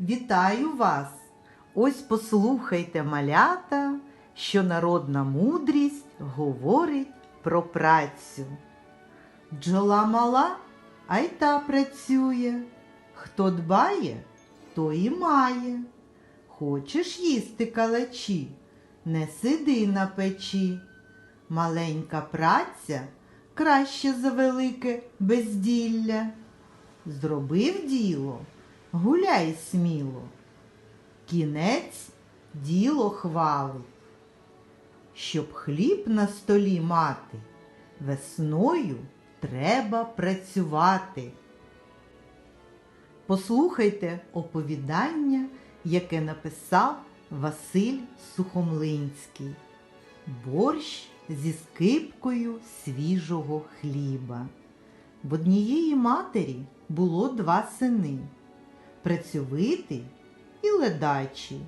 Вітаю вас! Ось послухайте, малята, що народна мудрість говорить про працю. Бджола мала, а й та працює. Хто дбає, той і має. Хочеш їсти калачі, не сиди на печі. Маленька праця краще за велике безділля. Зробив діло, гуляй сміло. Кінець діло хвалить. Щоб хліб на столі мати, весною треба працювати. Послухайте оповідання, яке написав Василь Сухомлинський. Борщ зі скипкою свіжого хліба. В однієї матері було два сини працьовитий і ледачий.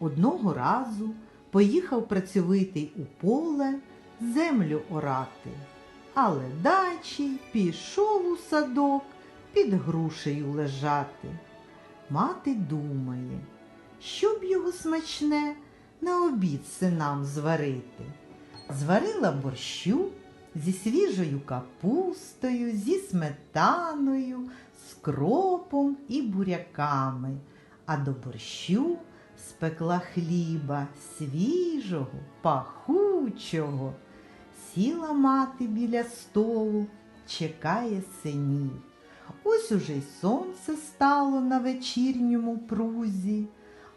Одного разу поїхав працьовитий у поле землю орати, а ледачий пішов у садок під грушею лежати. Мати думає, що б його смачне на обід синам зварити. Зварила борщу зі свіжою капустою, зі сметаною, з кропом і буряками, а до борщу спекла хліба свіжого, пахучого. Сіла мати біля столу, чекає синів. Ось уже й сонце стало на вечірньому прузі,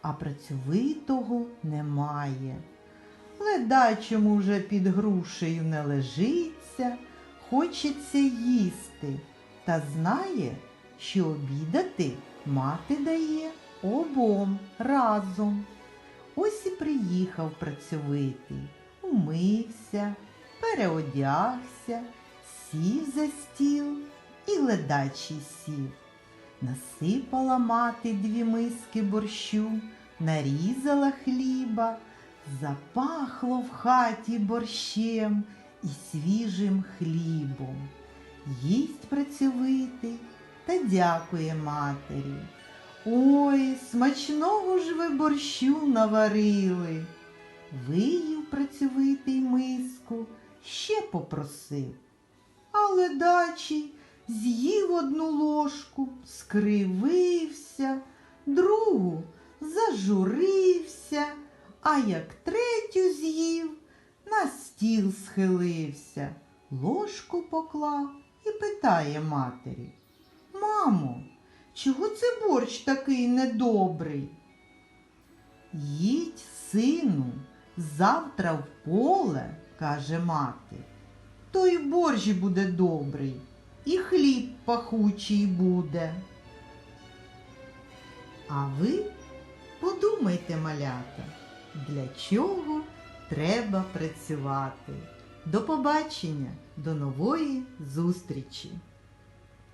а працьовитого немає. Ледачому вже під грушею не лежиться, хочеться їсти, та знає, що обідати мати дає обом разом. Ось і приїхав працьовитий, умився, переодягся, сів за стіл і ледачий сів. Насипала мати дві миски борщу, нарізала хліба, запахло в хаті борщем і свіжим хлібом. Їсть працьовитий та дякує матері. Ой, смачного ж ви борщу наварили. Виїв працьовитий миску, ще попросив. Але дачі з'їв одну ложку, скривився, другу зажурився, а як третю з'їв, на стіл схилився, ложку поклав і питає матері. Мамо, чого це борщ такий недобрий? Їдь, сину, завтра в поле, каже мати, то й борщ буде добрий, і хліб пахучий буде. А ви подумайте, малята, для чого треба працювати. До побачення, до нової зустрічі!